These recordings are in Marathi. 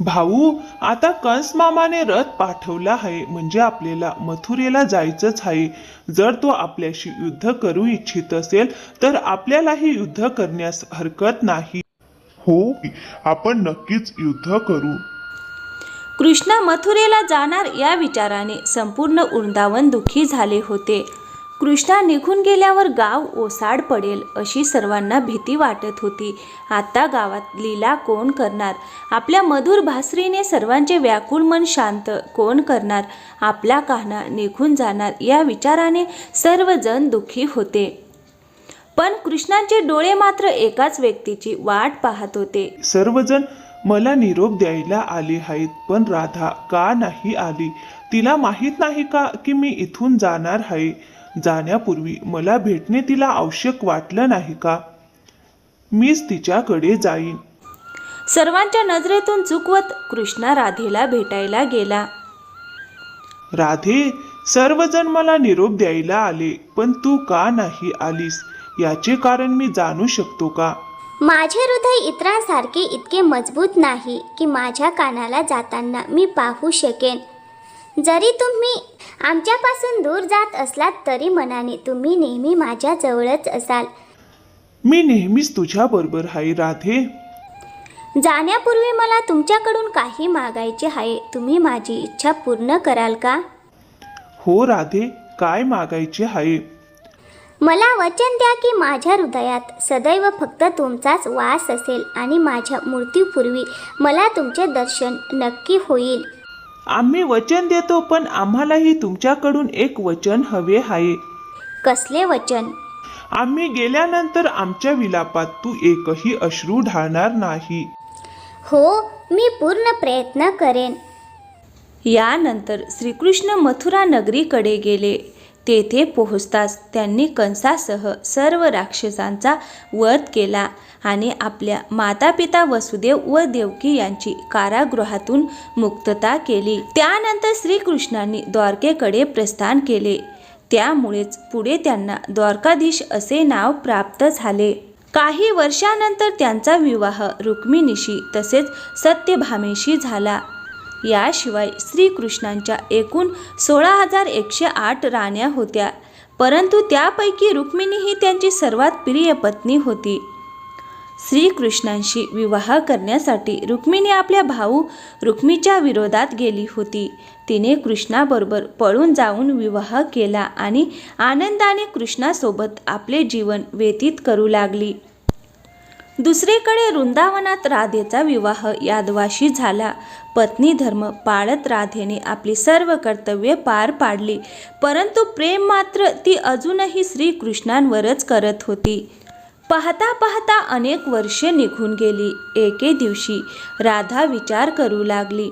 भाऊ आता कंस मामाने रथ पाठवला आहे म्हणजे आपल्याला मथुरेला जायचंच आहे. जर तो आपल्याशी युद्ध करू इच्छित असेल तर आपल्यालाही युद्ध करण्यास हरकत नाही. हो आपण नक्कीच युद्ध करू. कृष्णा मथुरेला जाणार या विचाराने संपूर्ण वृंदावन दुःखी झाले होते. कृष्णा निघून गेल्यावर गाव ओसाड पडेल अशी सर्वांना भीती वाटत होती. आता गावात लीला कोण करणार? आपल्या मधुर भासरीने सर्वांचे व्याकुळ मन शांत कोण करणार? आपला कान्हा निघून जाणार या विचाराने सर्वजण दुःखी होते. पण कृष्णांचे डोळे मात्र एकाच व्यक्तीची वाट पाहत होते. सर्वजण मला निरोप द्यायला आले आहेत पण राधा का नाही आली? तिला माहीत नाही का की मी इथून जाणार आहे? जाण्यापूर्वी मला भेटणे तिला आवश्यक वाटलं नाही का? मीच तिच्याकडे जाईन. सर्वांच्या नजरेतून चुकवत कृष्णा राधेला भेटायला गेला. राधे सर्वजण मला निरोप द्यायला आले पण तू का नाही आलीस? याचे कारण मी जाणू शकतो का? माझे हृदय इतरांसारखे इतके मजबूत नाही की माझ्या कानाला जाताना मी पाहू शकेन. जरी तुम्ही आमच्यापासून दूर जात असलात तरी मनाने तुम्ही नेहमी माझ्या जवळच असाल. मी नेहमीच तुझ्या बरोबर आहे राधे. जाण्यापूर्वी मला तुमच्याकडून काही मागायचे आहे. तुम्ही माझी इच्छा पूर्ण कराल का? हो राधे काय मागायचे आहे? मला वचन द्या की माझ्या हृदयात सदैव फक्त तुमचाच वास असेल आणि माझ्या मृत्यूपूर्वी मला तुमचे दर्शन नक्की होईल. आम्ही वचन देतो पण आम्हालाही तुमच्याकडून एक वचन हवे आहे. कसले वचन? आम्ही गेल्यानंतर आमच्या विलापात तू एकही अश्रू ढाळणार नाही. हो मी पूर्ण प्रयत्न करेन. यानंतर श्रीकृष्ण मथुरा नगरीकडे गेले. तेथे पोहोचताच त्यांनी कंसासह सर्व राक्षसांचा वध केला आणि आपल्या मातापिता वसुदेव व देवकी यांची कारागृहातून मुक्तता केली. त्यानंतर श्रीकृष्णांनी द्वारकेकडे प्रस्थान केले. त्यामुळेच पुढे त्यांना द्वारकाधीश असे नाव प्राप्त झाले. काही वर्षानंतर त्यांचा विवाह रुक्मिणीशी तसेच सत्यभामेशी झाला. याशिवाय श्रीकृष्णांच्या एकूण सोळा हजार एकशे आठ राण्या होत्या. परंतु त्यापैकी रुक्मिणी ही त्यांची सर्वात प्रिय पत्नी होती. श्रीकृष्णांशी विवाह करण्यासाठी रुक्मिणी आपल्या भाऊ रुक्मीच्या विरोधात गेली होती. तिने कृष्णाबरोबर पळून जाऊन विवाह केला आणि आनंदाने कृष्णासोबत आपले जीवन व्यतीत करू लागली. दुसरीकडे वृंदावनात राधेचा विवाह यादवाशी झाला. पत्नी धर्म पाळत राधेने आपली सर्व कर्तव्ये पार पाडली. परंतु प्रेम मात्र ती अजूनही श्रीकृष्णांवरच करत होती. पाहता पाहता अनेक वर्षे निघून गेली. एके दिवशी राधा विचार करू लागली.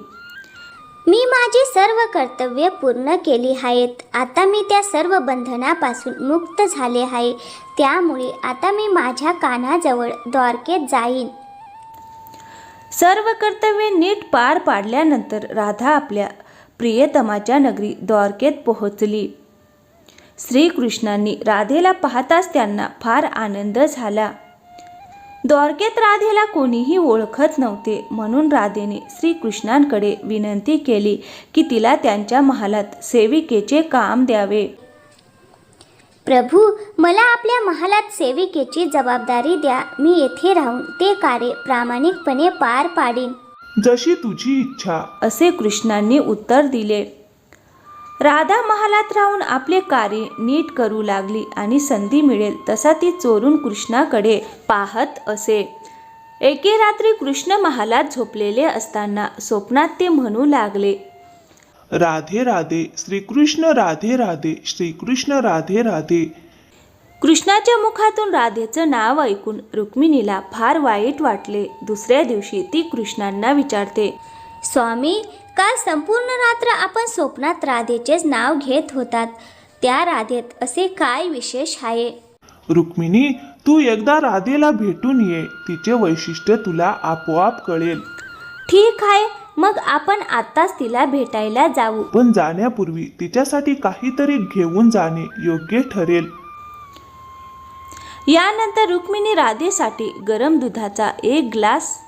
मी माझी सर्व कर्तव्ये पूर्ण केली आहेत. आता मी त्या सर्व बंधनापासून मुक्त झाले आहे. त्यामुळे आता मी माझ्या कानाजवळ द्वारकेत जाईन. सर्व कर्तव्ये नीट पार पाडल्यानंतर राधा आपल्या प्रियतमाच्या नगरी द्वारकेत पोहोचली. श्रीकृष्णांनी राधेला पाहताच त्यांना फार आनंद झाला. द्वारकेत राधेला कोणीही ओळखत नव्हते म्हणून राधेने श्रीकृष्णांकडे विनंती केली की तिला त्यांच्या महालात सेविकेचे काम द्यावे. प्रभू मला आपल्या महालात सेविकेची जबाबदारी द्या. मी येथे राहून ते कार्य प्रामाणिकपणे पार पाडीन. जशी तुझी इच्छा. असे कृष्णांनी उत्तर दिले. राधा महालात राहून आपले कार्य नीट करू लागली आणि संधी मिळेल तसा ती चोरून कृष्णाकडे पाहत असे. एके रात्री कृष्ण महालात झोपलेले असताना स्वप्नात ते म्हणू लागले राधे राधे श्रीकृष्ण राधे राधे श्रीकृष्ण राधे राधे. कृष्णाच्या मुखातून राधेचं नाव ऐकून रुक्मिणीला फार वाईट वाटले. दुसऱ्या दिवशी ती कृष्णांना विचारते स्वामी काल संपूर्ण रात्र आपण स्वप्नात राधेचेच नाव घेत होतात. त्या राधेत असे काय विशेष आहे? रुक्मिणी तू एकदा राधेला भेटून ये. तिचे वैशिष्ट्य तुला आपोआप कळेल. ठीक आहे. मग आपण आत्ताच तिला भेटायला जाऊ. पण जाण्यापूर्वी तिच्यासाठी काहीतरी घेऊन जाणे योग्य ठरेल. यानंतर रुक्मिणी राधेसाठी गरम दुधाचा एक ग्लास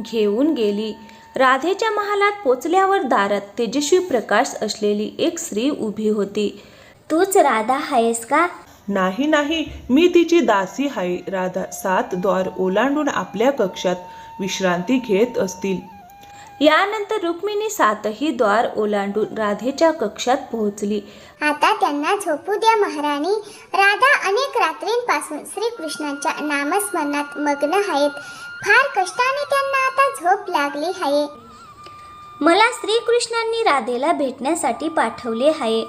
घेऊन गेली. राधेच्या महालात पोचल्यावर दारात तेजस्वी प्रकाश असलेली एक स्त्री उभी होती. तूच राधा आहेस का? नाही नाही मी तिची दासी आहे. राधा सात द्वार ओलांडून आपल्या कक्षात विश्रांती घेत असतील. यानंतर रुक्मिणी सातही द्वार ओलांडून राधेच्या कक्षात पोहोचली. आता त्यांना झोपू द्या महाराणी. राधा अनेक रात्रींपासून श्रीकृष्णाच्या नामस्मरणात मग्न आहेत. फार कष्टाने त्यांना आता झोप लागली आहे. मला श्रीकृष्णांनी राधेला भेटण्यासाठी पाठवले आहे.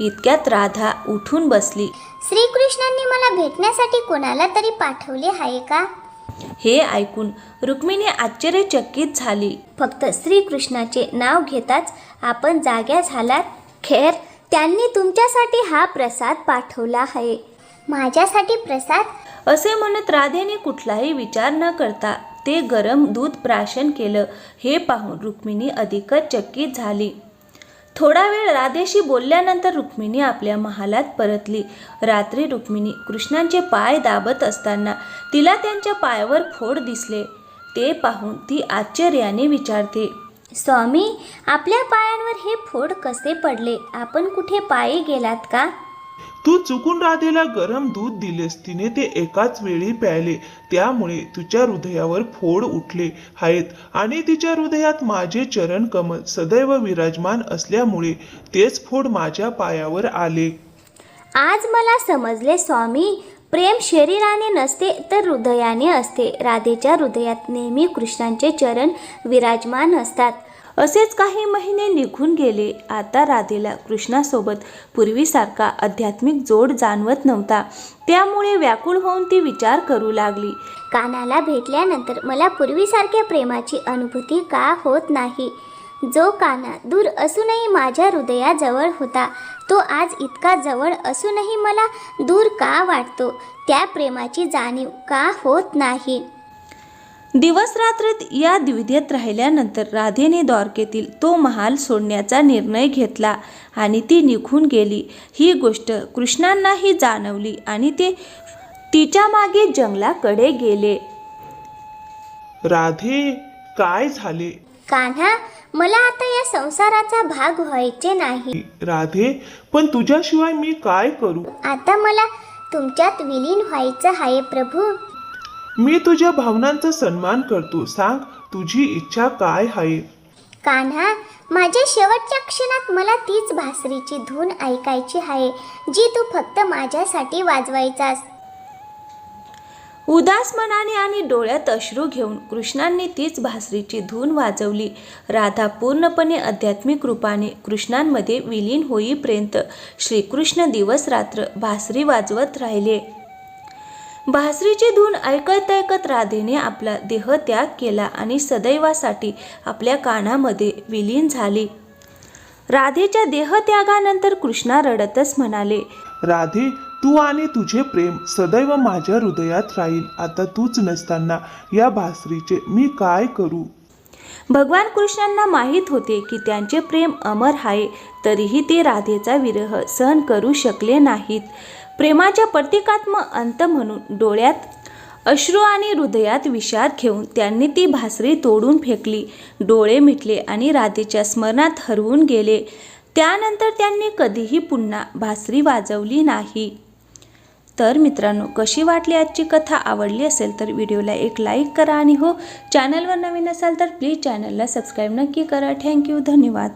इतक्यात राधा उठून बसली. श्रीकृष्णांनी मला भेटण्यासाठी कोणाला तरी पाठवले आहे का? हे ऐकून रुक्मिणी आश्चर्यचकित झाली. फक्त श्रीकृष्णाचे नाव घेताच आपण जाग्या झालात. खेर त्यांनी तुमच्यासाठी हा प्रसाद पाठवला आहे. माझ्यासाठी प्रसाद? असे म्हणत राधेने कुठलाही विचार न करता ते गरम दूध प्राशन केलं. हे पाहून रुक्मिणी अधिकच चकित झाली. थोडा वेळ राधेशी बोलल्यानंतर रुक्मिणी आपल्या महालात परतली. रात्री रुक्मिणी कृष्णांचे पाय दाबत असताना तिला त्यांच्या पायावर फोड दिसले. ते पाहून ती आश्चर्याने विचारते स्वामी आपल्या पायांवर हे फोड कसे पडले? आपण कुठे पायी गेलात का? तू चुकून राधेला गरम दूध दिलेस. तिने ते एकाच वेळी प्यायले. त्यामुळे तुझ्या हृदयावर फोड उठले आहेत आणि तिच्या हृदयात माझे चरण कमल सदैव विराजमान असल्यामुळे तेच फोड माझ्या पायावर आले. आज मला समजले स्वामी. प्रेम शरीराने नसते तर हृदयाने असते. राधेच्या हृदयात नेहमी कृष्णांचे चरण विराजमान असतात. असेच काही महिने निघून गेले. आता राधेला कृष्णासोबत पूर्वीसारखा आध्यात्मिक जोड जाणवत नव्हता. त्यामुळे व्याकुळ होऊन ती विचार करू लागली. कानाला भेटल्यानंतर मला पूर्वीसारख्या प्रेमाची अनुभूती का होत नाही? जो काना दूर असूनही माझ्या हृदयाजवळ होता तो आज इतका जवळ असूनही मला दूर का वाटतो? त्या प्रेमाची जाणीव का होत नाही? दिवस रात्र या द्विधेत राहिल्यानंतर राधेने द्वारकेतील तो महाल सोडण्याचा निर्णय घेतला आणि ती निघून गेली. ही गोष्ट कृष्णांनाही जाणवली आणि ते तिच्यामागे जंगलाकडे गेले. राधे काय झाले? कान्हा मला आता या संसाराचा भाग व्हायचे नाही. राधे पण तुझ्याशिवाय मी काय करू? आता मला तुमच्यात विलीन व्हायचं आहे प्रभू. मी तुझ्या भावनांचा सन्मान करतो. सांग तुझी इच्छा काय आहे? कान्हा माझ्या शेवटच्या क्षणात मला तीच भासरीची धून ऐकायची आहे जी तू फक्त माझ्यासाठी वाजवायचास. उदास मनाने आणि डोळ्यात अश्रू घेऊन कृष्णांनी तीच भासरीची धून वाजवली. राधा पूर्णपणे आध्यात्मिक रूपाने कृष्णांमध्ये विलीन होईपर्यंत श्रीकृष्ण दिवस रात्र भासरी वाजवत राहिले. भासरीची धून ऐकत ऐकत राधेने आपला देह त्याग केला आणि सदैवासाठी आपल्या कानामध्ये विलीन झाली. राधेच्या देहत्यागानंतर कृष्णा रडतच म्हणाले राधे तू आणि तुझे प्रेम सदैव माझ्या हृदयात राहील. आता तूच नसताना या भासरीचे मी काय करू? भगवान कृष्णांना माहीत होते की त्यांचे प्रेम अमर आहे तरीही ते राधेचा विरह सहन करू शकले नाहीत. प्रेमाच्या प्रतिकात्मक अंत म्हणून डोळ्यात अश्रू आणि हृदयात विषाद घेऊन त्यांनी ती भासरी तोडून फेकली. डोळे मिटले आणि राधेच्या स्मरणात हरवून गेले. त्यानंतर त्यांनी कधीही पुन्हा भासरी वाजवली नाही. तर मित्रांनो कशी वाटली आजची कथा? आवडली असेल तर व्हिडिओला एक लाईक करा आणि हो चॅनलवर नवीन असाल तर प्लीज चॅनलला सबस्क्राईब नक्की करा. थँक्यू धन्यवाद.